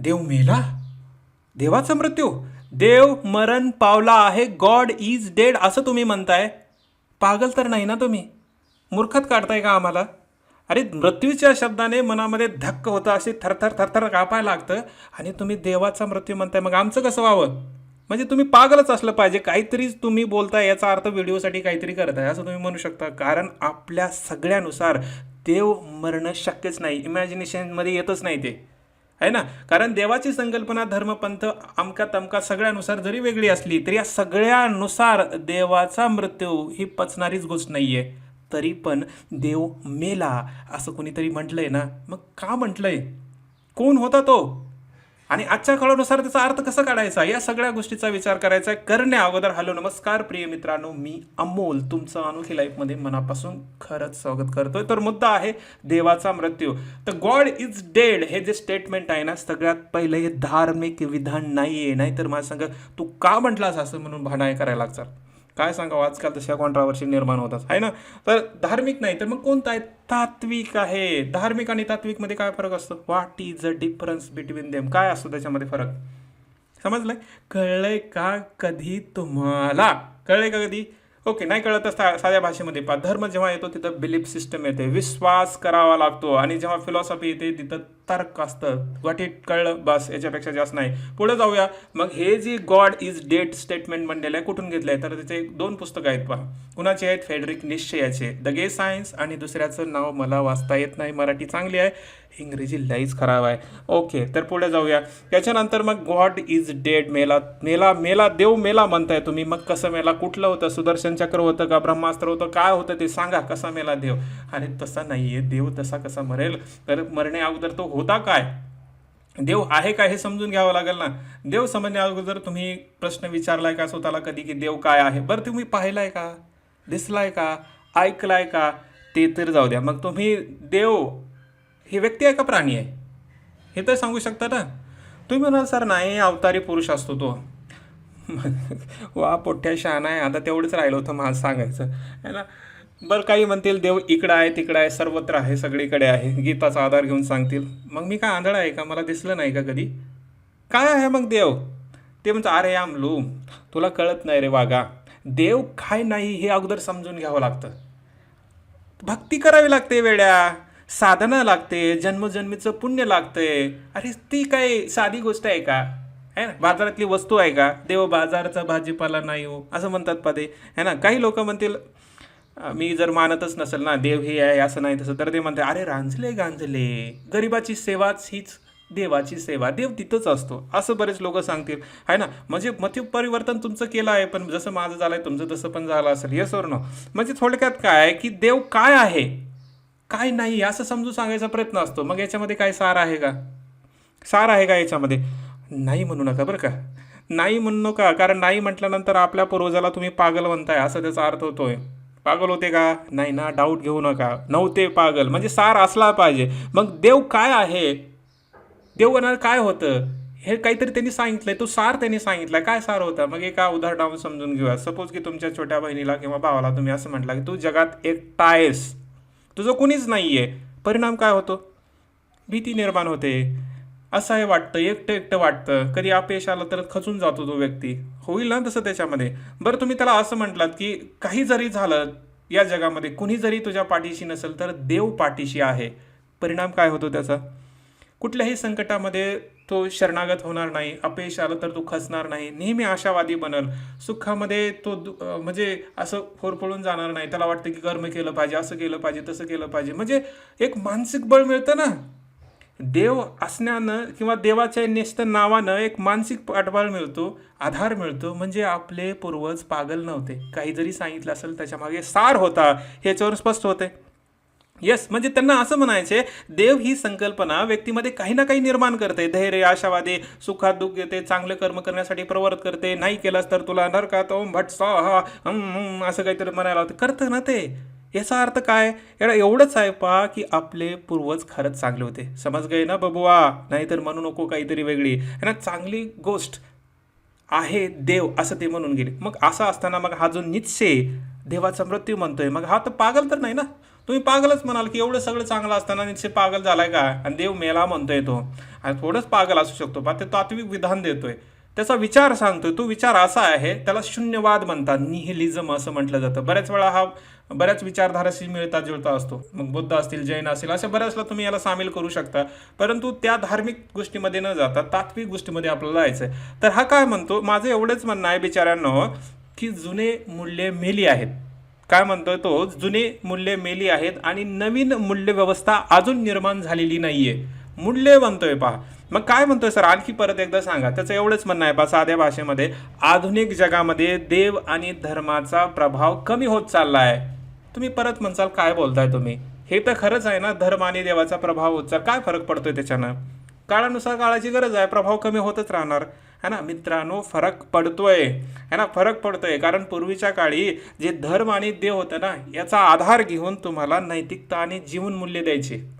देव मेला? देवाचा मृत्यू? देव मरण पावला आहे गॉड इज डेड असं तुम्ही म्हणताय? पागल तर नाही ना तुम्ही? मूर्खत काढताय का आम्हाला? अरे मृत्यूच्या शब्दाने मनामध्ये धक्क होतं असे थरथर थरथर कापायला लागतं आणि तुम्ही देवाचा मृत्यू म्हणताय. मग आमचं कसं व्हावं? म्हणजे तुम्ही पागलच असलं पाहिजे. काहीतरीच तुम्ही बोलताय याचा अर्थ व्हिडिओसाठी काहीतरी करत आहे असं तुम्ही म्हणू शकता. कारण आपल्या सगळ्यानुसार देव मरणं शक्यच नाही. इमॅजिनेशनमध्ये येतच नाही ते. आहे ना? कारण देवाची संकल्पना धर्मपंथ अमका तमका सगळ्यानुसार जरी वेगळी असली तरी या सगळ्यानुसार देवाचा मृत्यू ही पचणारीच गोष्ट नाही आहे तरी पण देव मेला असं कोणीतरी म्हटलंय ना? मग का म्हटलंय? कोण होता तो? आणि आजच्या काळानुसार त्याचा अर्थ कसा काढायचा? या सगळ्या गोष्टीचा विचार करायचा आहे. करण्या अगोदर हॅलो नमस्कार. प्रिय मित्रांनो मी अमोल. तुमचं अनोखी लाईफमध्ये मनापासून खरंच स्वागत करतोय. तर मुद्दा आहे देवाचा मृत्यू. तर गॉड इज डेड हे जे स्टेटमेंट आहे ना सगळ्यात पहिलं हे धार्मिक विधान नाही आहे नाहीतर मला सांगा तू का म्हटलास असं म्हणून भांडाय करायला लागतात? काय सांगावं? आजकाल तशा कॉन्ट्रावर्सी निर्माण होतात. आहे ना? तर धार्मिक नाही तर मग कोणता आहे? तात्विक आहे. धार्मिक आणि तात्विकमध्ये काय फरक असतो? What is a difference between them काय असतो त्याच्यामध्ये फरक? समजलंय? कळलंय का कधी तुम्हाला? कळलंय का कधी? ओके नाही कळत तर साध्या भाषेमध्ये पहा. धर्म जेव्हा येतो तिथं बिलीफ सिस्टम येते. विश्वास करावा लागतो. आणि जेव्हा फिलॉसॉफी येते तिथं तर्क असतं. वाट इट कळलं? बस याच्यापेक्षा जास्त नाही. पुढे जाऊया. मग हे जी गॉड इज डेट स्टेटमेंट म्हणलेलं आहे कुठून घेतलं आहे तर त्याचे दोन पुस्तकं आहेत पहा. कुणाचे आहेत? फेडरिक निश्चयाचे. द गे सायन्स आणि दुसऱ्याचं नाव मला वाचता येत नाही. मराठी चांगली आहे. इंग्रजी लईच खराब आहे. ओके तर पुढे जाऊया. त्याच्यानंतर मग गॉड इज डेड मेला मेला मेला देव मेला म्हणताय तुम्ही. मग कसं मेला? कुठलं होतं? सुदर्शन चक्र होतं का? ब्रह्मास्त्र होतं? काय होतं ते सांगा. कसा मेला देव? आणि तसा नाही आहे देव तसा कसा मरेल? तर मरणे अगोदर तो होता काय? देव आहे काय हे समजून घ्यावं लागेल ना? देव समजण्या अगोदर तुम्ही प्रश्न विचारलाय का स्वतःला कधी की देव काय आहे? बरं तुम्ही पाहिलाय का? दिसलाय का? ऐकलाय का? ते तर जाऊ द्या. मग तुम्ही देव ही व्यक्ती आहे का प्राणी आहे? हे तर सांगू शकता ना? तुम्ही म्हणाल सर नाही अवतारी पुरुष असतो तो. वा पोठ्या शहाण आहे. आता तेवढंच राहिलं होतं मला सांगायचं. है ना? बरं काही म्हणतील देव इकडं आहे तिकडं आहे सर्वत्र आहे सगळीकडे आहे. गीताचा आधार घेऊन सांगतील. मग मी काय आंधळा आहे का? मला दिसलं नाही का कधी? काय आहे मग देव? ते म्हणतो अरे आमलू तुला कळत नाही रे वागा देव काय नाही हे अगोदर समजून घ्यावं लागतं. भक्ती करावी लागते वेड्या. साधना लागते. जन्मजन्मीचं पुण्य लागते. अरे ती काय साधी गोष्ट आहे का? है ना? बाजारातली वस्तू आहे का? देव बाजारचा भाजीपाला नाही हो. असं म्हणतात पदे. है ना? काही लोक म्हणतील मी जर मानतच नसेल ना देव हे आहे असं नाही तसं तर ते म्हणते अरे रांजले गांजले गरिबाची सेवाच हीच देवाची सेवा देव तिथंच असतो. असं बरेच लोक सांगतील. आहे ना? म्हणजे मती परिवर्तन तुमचं केलं आहे पण जसं माझं झालं आहे तुमचं तसं पण झालं असेल. येस और नो म्हणजे थोडक्यात काय आहे की देव काय आहे? काय नाही असं समजू सांगायचा प्रयत्न असतो. मग याच्यामध्ये काय सार आहे का? सार आहे का याच्यामध्ये? नाही म्हणू नका बरं का. नाही म्हणू नका कारण नाही म्हटल्यानंतर आपल्या पूर्वजाला तुम्ही पागल म्हणताय असा त्याचा अर्थ होतोय. पागल होते का? नाही ना डाऊट घेऊ नका. नव्हते पागल. म्हणजे सार असला पाहिजे. मग देव काय आहे? देवगणाला काय होतं? हे काहीतरी त्यांनी सांगितलंय. तो सार त्यांनी सांगितलाय. काय सार होता? मग एका उदाहरणावर समजून घेऊया. सपोज की तुमच्या छोट्या बहिणीला किंवा भावाला तुम्ही असं म्हटलं की तू जगात एकटा आहेस तुझं कुणीच नाही आहे परिणाम काय होतो? भीती निर्माण होते. असं आहे वाटतं एकटं एकटं वाटतं. कधी अपयश आलं तर खचून जातो तो व्यक्ती. होईल ना तसं त्याच्यामध्ये? बरं तुम्ही त्याला असं म्हटलात की काही जरी झालं या जगामध्ये कुणी जरी तुझ्या पाठीशी नसेल तर देव पाठीशी आहे. परिणाम काय होतो त्याचा? कुठल्याही संकटामध्ये तो शरणागत होणार नाही. अपयश आलं तर तो खचणार नाही. नेहमी आशावादी बनल. सुखामध्ये तो दु- म्हणजे असं होरपळून जाणार नाही. त्याला वाटतं की कर्म केलं पाहिजे असं केलं पाहिजे तसं केलं पाहिजे. म्हणजे एक मानसिक बळ मिळतं ना. देव असण्यानं किंवा देवाच्या नेष्ट नावानं एक मानसिक पाठबळ मिळतो आधार मिळतो म्हणजे आपले पूर्वज पागल नव्हते. काही जरी सांगितलं असेल त्याच्यामागे सार होता ह्याच्यावर स्पष्ट होते. येस म्हणजे त्यांना असं म्हणायचे देव ही संकल्पना व्यक्तीमध्ये काही ना काही निर्माण करते. धैर्य आशावादी सुखात दुःख येते चांगले कर्म करण्यासाठी प्रवृत्त करते. नाही केलास तर तुला नरकात ओम भट हा हं, असं काहीतरी म्हणायला होतं. करतं ना ते. याचा अर्थ काय? याला एवढंच आहे पहा की आपले पूर्वज खरंच चांगले होते. समज गए ना बबुआ? नाहीतर म्हणू नको काहीतरी वेगळी. है ना चांगली गोष्ट आहे देव असं ते म्हणून गेले. मग असं असताना मग हा जो निश्चय देवाचा मृत्यू म्हणतोय मग हा तर पागल तर नाही ना? तुम्ही पागलच म्हणाल की एवढं सगळं चांगलं असताना निश्चय पागल झालाय का? आणि देव मेला म्हणतोय तो. आणि थोडंच पागल असू शकतो. पा ते तात्विक विधान देतोय. त्याचा विचार सांगतोय. तो विचार असा आहे त्याला शून्यवाद म्हणतात. निहिलिझम असं म्हटलं जातं. बऱ्याच वेळा हा बऱ्याच विचारधाराशी मिळता जुळता असतो. मग बुद्ध असतील जैन असतील अशा बऱ्याचला तुम्ही याला सामील करू शकता. परंतु त्या धार्मिक गोष्टीमध्ये न जाता तात्विक गोष्टीमध्ये आपल्याला जायचं आहे तर हा काय म्हणतो? माझं एवढंच म्हणणं आहे बिचाऱ्यांनो की जुने मूल्ये मेली आहेत. काय म्हणतोय तो? जुने मूल्ये मेली आहेत आणि नवीन मूल्य व्यवस्था अजून निर्माण झालेली नाहीये. मूल्य म्हणतोय पहा. मग काय म्हणतोय सर? आणखी परत एकदा सांगा. त्याचं एवढंच म्हणणं आहे पहा साध्या भाषेमध्ये. आधुनिक जगामध्ये देव आणि धर्माचा प्रभाव कमी होत चालला आहे तुम्ही परत म्हणसाल काय बोलताय तुम्ही? हे तर खरंच आहे ना धर्म आणि देवाचा प्रभाव होत काय फरक पडतोय त्याच्यानं? काळानुसार काळाची गरज आहे प्रभाव कमी होतच राहणार. है ना? मित्रांनो फरक पडतोय. है ना? फरक पडतोय. कारण पूर्वीच्या काळी जे धर्म आणि देव होतं ना याचा आधार घेऊन तुम्हाला नैतिकता आणि जीवनमूल्य द्यायचे.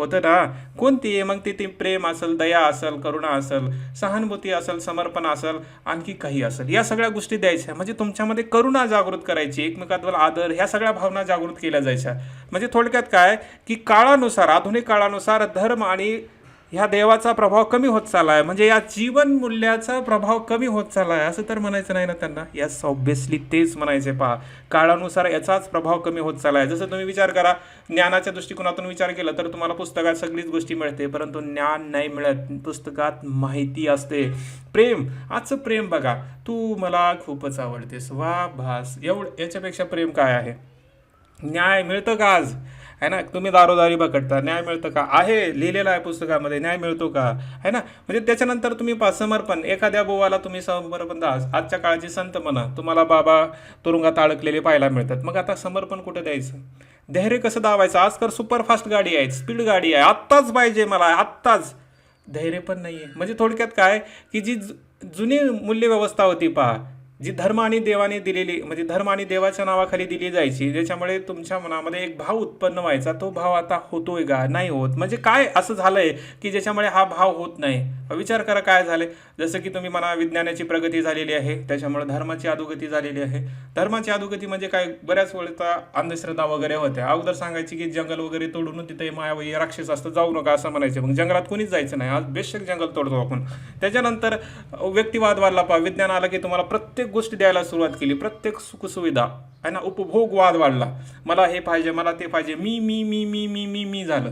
होतं ना? कोणती? आहे मग ती ती प्रेम असेल दया असेल करुणा असेल सहानुभूती असेल समर्पण असेल आणखी काही असेल? या सगळ्या गोष्टी द्यायच्या. म्हणजे तुमच्यामध्ये करुणा जागृत करायची एकमेकाद्वार आदर ह्या सगळ्या भावना जागृत केल्या जायच्या. म्हणजे थोडक्यात काय? की काळानुसार आधुनिक काळानुसार धर्म आणि ह्या देवाचा प्रभाव कमी होत चालला आहे म्हणजे या जीवन मूल्याचा प्रभाव कमी होत चालला आहे असं तर म्हणायचं नाही ना त्यांना? यास ऑब्विसली तेच म्हणायचे पहा. काळानुसार याचाच प्रभाव कमी होत चालला आहे जसं तुम्ही विचार करा ज्ञानाच्या दृष्टिकोनातून विचार केला तर तुम्हाला पुस्तकात सगळीच गोष्टी मिळते परंतु ज्ञान नाही मिळत. पुस्तकात माहिती असते. प्रेम आजचं प्रेम बघा. तू मला खूपच आवडतेस. वा भास. एवढं याच्यापेक्षा प्रेम काय आहे? न्याय मिळतं का आज? आहे ना? तुम्ही दारोदारी पकडता. न्याय मिळतं का? आहे लिहिलेलं आहे पुस्तकामध्ये. न्याय मिळतो का? आहे ना? म्हणजे त्याच्यानंतर तुम्ही समर्पण एखाद्या बोवाला तुम्ही समर्पण दास. आजच्या काळाची संत म्हणा. तुम्हाला बाबा तुरुंगात अडकलेले पाहायला मिळतात. मग आता समर्पण कुठं द्यायचं? धैर्य कसं दावायचं? आज तर सुपरफास्ट गाडी आहे. स्पीड गाडी आहे. आत्ताच पाहिजे मला. आत्ताच. धैर्य पण नाही आहे म्हणजे थोडक्यात काय? की जी जुनी मूल्यव्यवस्था होती पहा. जी धर्म आणि देवाने दिलेली म्हणजे धर्म आणि देवाच्या नावाखाली दिली जायची ज्याच्यामुळे तुमच्या मनामध्ये एक भाव उत्पन्न व्हायचा तो भाव आता होतोय का? नाही होत. म्हणजे काय असं झालंय की ज्याच्यामुळे हा भाव होत नाही? विचार करा काय झाले जसं की तुम्ही म्हणा विज्ञानाची प्रगती झालेली आहे त्याच्यामुळे धर्माची अधोगती झालेली आहे. धर्माची अधोगती म्हणजे काय? बऱ्याच वेळेचा अंधश्रद्धा वगैरे होत्या. अगोदर सांगायची की जंगल वगैरे तोडून तिथे मायावयी राक्षस असतं जाऊ नका असं म्हणायचे. मग जंगलात कोणीच जायचं नाही. आज बेशक जंगल तोडतो आपण. त्याच्यानंतर व्यक्तिवाद वाढला पहा. विज्ञान आलं की तुम्हाला प्रत्येक गोष्टी द्यायला सुरुवात केली प्रत्येक सुखसुविधा आहे ना उपभोगवाद वाढला. मला हे पाहिजे मला ते पाहिजे मी मी मी मी मी मी मी झालं.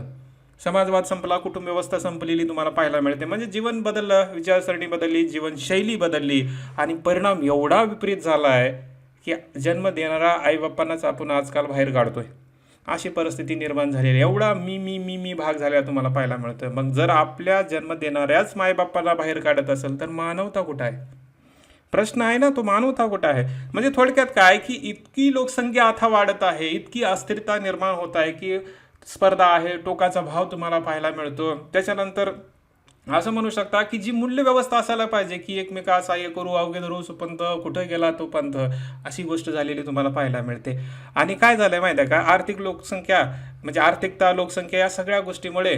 समाजवाद संपला कुटुंब व्यवस्था संपलेली तुम्हाला पाहायला मिळते. म्हणजे जीवन बदललं विचारसरणी बदलली जीवनशैली बदलली आणि परिणाम एवढा विपरीत झाला आहे की जन्म देणारा आईबाप्पांनाच आपण आजकाल बाहेर काढतोय. अशी परिस्थिती निर्माण झालेली आहे. एवढा मी मी मी मी भाग झालेला तुम्हाला पाहायला मिळतं मग जर आपल्या जन्म देणाऱ्याच मायबाप्पाला बाहेर काढत असेल तर मानवता कुठं आहे? प्रश्न आहे ना तो मानवता कुठं आहे? म्हणजे थोडक्यात काय की इतकी लोकसंख्या आता वाढत आहे इतकी अस्थिरता निर्माण होत आहे की स्पर्धा आहे टोकाचा भाव तुम्हाला पाहायला मिळतो. त्याच्यानंतर असं म्हणू शकता की जी मूल्य व्यवस्था असायला पाहिजे की एकमेका सहाय्य करू अवघे धरू सुपंथ कुठं गेला तो पंथ अशी गोष्ट झालेली तुम्हाला पाहायला मिळते. आणि काय झालंय माहिती आहे का? आर्थिक लोकसंख्या म्हणजे आर्थिकता लोकसंख्या या सगळ्या गोष्टीमुळे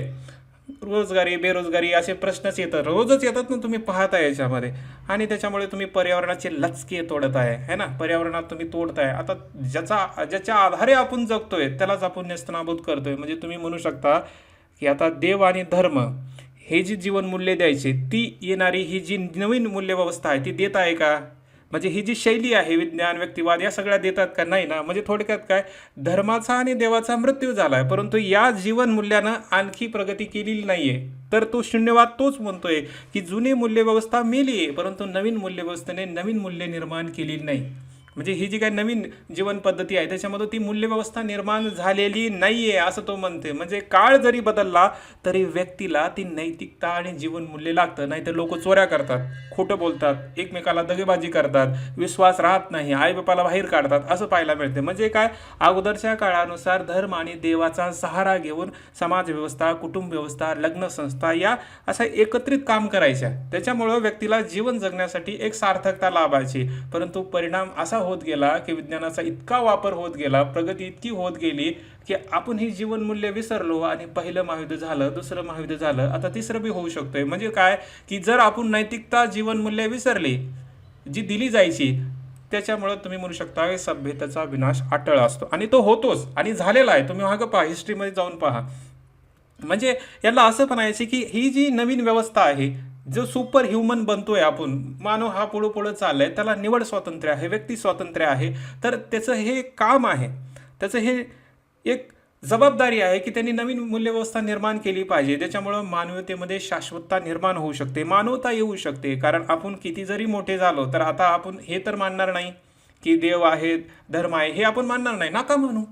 रोजगारी बेरोजगारी असे प्रश्नच येतात. रोजच येतात ना तुम्ही पाहता याच्यामध्ये. आणि त्याच्यामुळे तुम्ही पर्यावरणाचे लचके तोडत आहे है ना? पर्यावरणात तुम्ही तोडताय. आता ज्याचा ज्याच्या आधारे आपण जगतोय त्यालाच आपण नेस्तनाबूत करतोय. म्हणजे तुम्ही म्हणू शकता की आता देव आणि धर्म हे जी जीवन मूल्य द्यायचे ती येणारी ही जी नवीन मूल्यव्यवस्था आहे ती देत आहे का? म्हणजे ही जी शैली आहे विज्ञान व्यक्तिवाद या सगळ्या देतात का नाही ना म्हणजे थोडक्यात काय धर्माचा आणि देवाचा मृत्यू झाला आहे परंतु या जीवन मूल्यानं आणखी प्रगती केलेली नाही आहे तर तो शून्यवाद तोच म्हणतोय की जुनी मूल्यव्यवस्था मेली आहे परंतु नवीन मूल्यव्यवस्थेने नवीन मूल्य निर्माण केलेली नाही. म्हणजे ही जी काही नवीन जीवन पद्धती आहे त्याच्यामध्ये ती मूल्यव्यवस्था निर्माण झालेली नाही आहे असं तो म्हणते म्हणजे काळ जरी बदलला तरी व्यक्तीला ती नैतिकता आणि जीवनमूल्य लागतं. नाही तर लोक चोऱ्या करतात खोटं बोलतात एकमेकाला दगेबाजी करतात विश्वास राहत नाही आईबापाला बाहेर काढतात असं पाहायला मिळते म्हणजे काय? अगोदरच्या काळानुसार धर्म आणि देवाचा सहारा घेऊन समाजव्यवस्था कुटुंबव्यवस्था कुटुंब व्यवस्था लग्न संस्था या अशा एकत्रित काम करायच्या. त्याच्यामुळं व्यक्तीला जीवन जगण्यासाठी एक सार्थकता लाभायची. परंतु परिणाम असा होत गेला की विज्ञानाचा इतका वापर होत गेला प्रगती इतकी होत गेली की आपण ही जीवनमूल्य विसरलो आणि पहिलं महायुद्ध झालं दुसरं महायुद्ध झालं आता तिसरं बी होऊ शकतोय. म्हणजे काय? की जर आपण नैतिकता जीवनमूल्य विसरली जी दिली जायची त्याच्यामुळं तुम्ही म्हणू शकता की सभ्यतेचा विनाश अटळ असतो. आणि तो होतोच आणि झालेला आहे. तुम्ही मागं पहा हिस्ट्रीमध्ये जाऊन पहा. म्हणजे याला असं म्हणायचे की ही जी नवीन व्यवस्था आहे जो सुपर ह्युमन बनतोय आपण मानव हा पुढं पुढं चाललाय त्याला निवड स्वातंत्र्य आहे व्यक्ती स्वातंत्र्य आहे. तर त्याचं हे काम आहे. त्याचं हे एक जबाबदारी आहे की त्यांनी नवीन मूल्यव्यवस्था निर्माण केली पाहिजे. त्याच्यामुळं मानवतेमध्ये शाश्वतता निर्माण होऊ शकते मानवता येऊ शकते. कारण आपण किती जरी मोठे झालो तर आता आपण हे तर मानणार नाही की देव आहेत धर्म आहे हे आपण मानणार नाही. नका म्हणू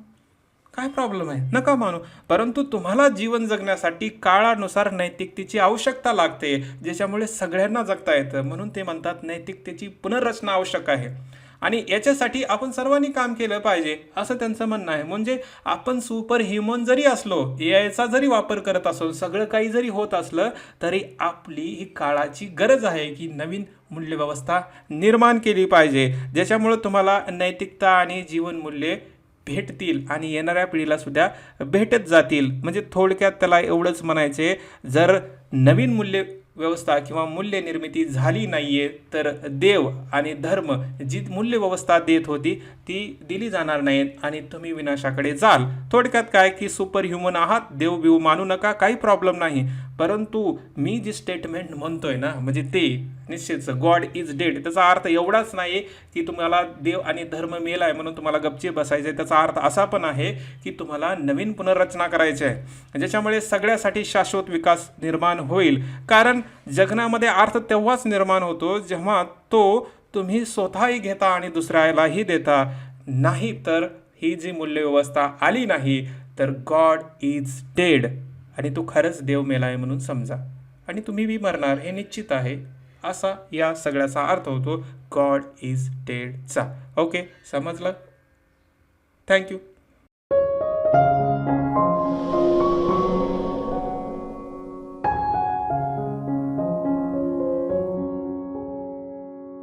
काय प्रॉब्लेम आहे? नका मानू. परंतु तुम्हाला जीवन जगण्यासाठी काळानुसार नैतिकतेची आवश्यकता लागते ज्याच्यामुळे सगळ्यांना जगता येतं. म्हणून ते म्हणतात नैतिकतेची पुनर्रचना आवश्यक आहे. आणि याच्यासाठी आपण सर्वांनी काम केलं पाहिजे असं त्यांचं म्हणणं आहे. म्हणजे आपण सुपर ह्युमन जरी असलो ए आयचा जरी वापर करत असो सगळं काही जरी होत असलं तरी आपली ही काळाची गरज आहे की नवीन मूल्यव्यवस्था निर्माण केली पाहिजे. ज्याच्यामुळं तुम्हाला नैतिकता आणि जीवनमूल्ये भेटतील आणि येणाऱ्या पिढीला सुद्धा भेटत जातील. म्हणजे थोडक्यात त्याला एवढंच म्हणायचे जर नवीन मूल्य व्यवस्था किंवा मूल्य निर्मिती झाली आहे तर देव आणि धर्म जी मूल्य व्यवस्था देत होती ती दिली जाणार नाहीत आणि तुम्ही विनाशाकडे जाल. थोडक्यात काय की सुपर ह्युमन आहात देव बिव मानू नका काही प्रॉब्लेम नाही. परंतु मी जी स्टेटमेंट म्हणतोय ना म्हणजे ते निश्चितच गॉड इज डेड त्याचा अर्थ एवढाच नाही की तुम्हाला देव आणि धर्म मेलाय म्हणून तुम्हाला गपचे बसायचं आहे त्याचा अर्थ असा पण आहे की तुम्हाला नवीन पुनर्रचना करायची आहे ज्याच्यामुळे सगळ्यासाठी शाश्वत विकास निर्माण होईल. कारण जगण्यामध्ये अर्थ तेव्हाच निर्माण होतो जेव्हा तो तुम्ही स्वतःही घेता आणि दुसऱ्यालाही देता. नाही तर ही जी मूल्यव्यवस्था आली नाही तर गॉड इज डेड आणि तो खरंच देव मेला आहे म्हणून समजा. आणि तुम्ही बी मरणार हे निश्चित आहे. असा या सगळ्याचा अर्थ होतो. गॉड इज डेडचा ओके समजलं? Thank you